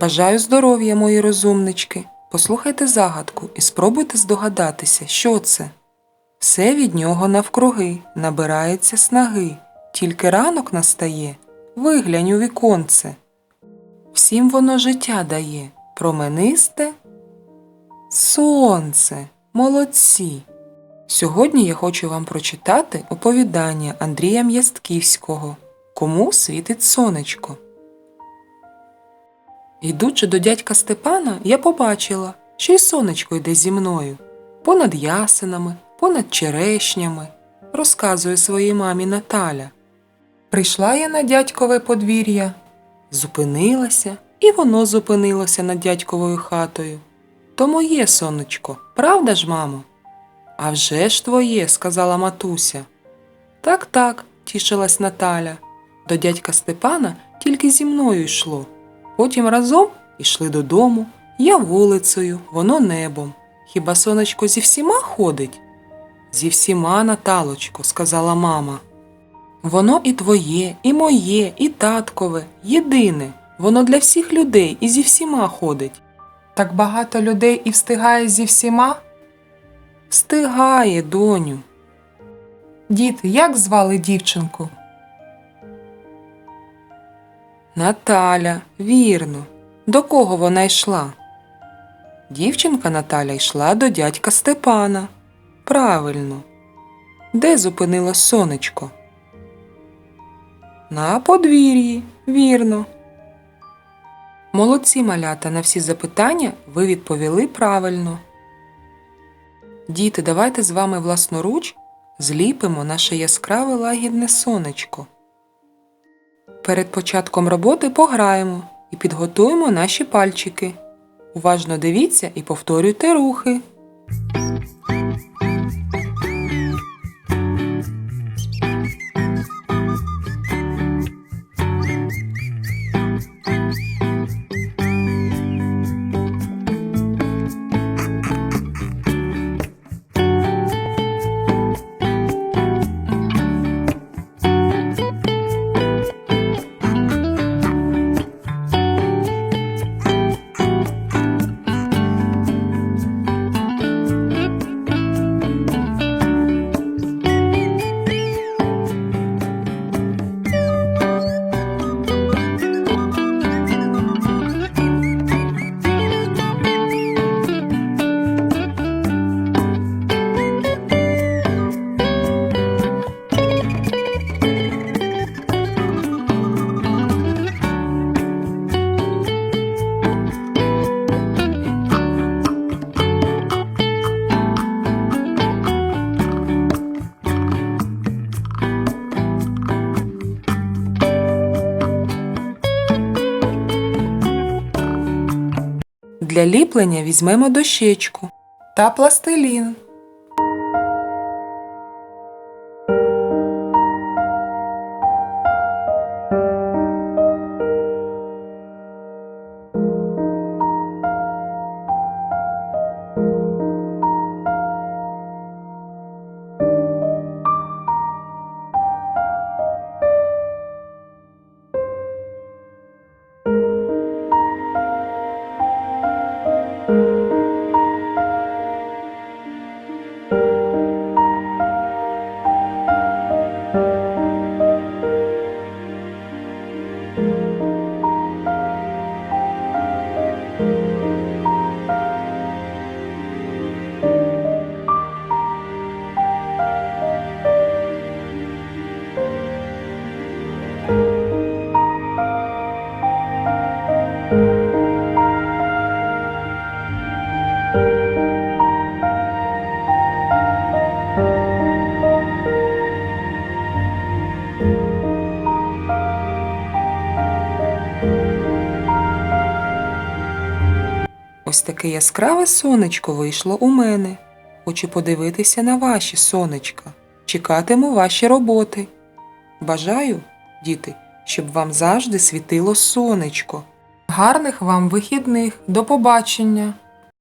Бажаю здоров'я, мої розумнички. Послухайте загадку і спробуйте здогадатися, що це. Все від нього навкруги, набирається снаги. Тільки ранок настає, виглянь у віконце. Всім воно життя дає, променисте сонце. Молодці. Сьогодні я хочу вам прочитати оповідання Андрія М'ястківського Кому світить сонечко. Йдучи до дядька Степана, я побачила, що й сонечко йде зі мною, понад ясенами, понад черешнями, розказує своїй мамі Наталя. Прийшла я на дядькове подвір'я, зупинилася, і воно зупинилося над дядьковою хатою. То моє сонечко, правда ж, мамо? «А вже ж твоє, сказала матуся. Так, так, тішилась Наталя. До дядька Степана тільки зі мною йшло. Потім разом ішли додому, я вулицею, воно небом. Хіба сонечко зі всіма ходить? Зі всіма, Наталочко, сказала мама. Воно і твоє, і моє, і таткове, єдине. Воно для всіх людей і зі всіма ходить. Так багато людей і встигає зі всіма? Встигає, доню. Діти, як звали дівчинку? Наталя, вірно. До кого вона йшла? Дівчинка Наталя йшла до дядька Степана. Правильно. Де зупинилось сонечко? На подвір'ї, вірно. Молодці малята на всі запитання ви відповіли правильно. Діти, давайте з вами власноруч зліпимо наше яскраве лагідне сонечко. Перед початком роботи пограємо і підготуємо наші пальчики. Уважно дивіться і повторюйте рухи. Для ліплення візьмемо дощечку та пластилін. Ось таке яскраве сонечко вийшло у мене. Хочу подивитися на ваші сонечка. Чекатиму ваші роботи. Бажаю, діти, щоб вам завжди світило сонечко. Гарних вам вихідних. До побачення!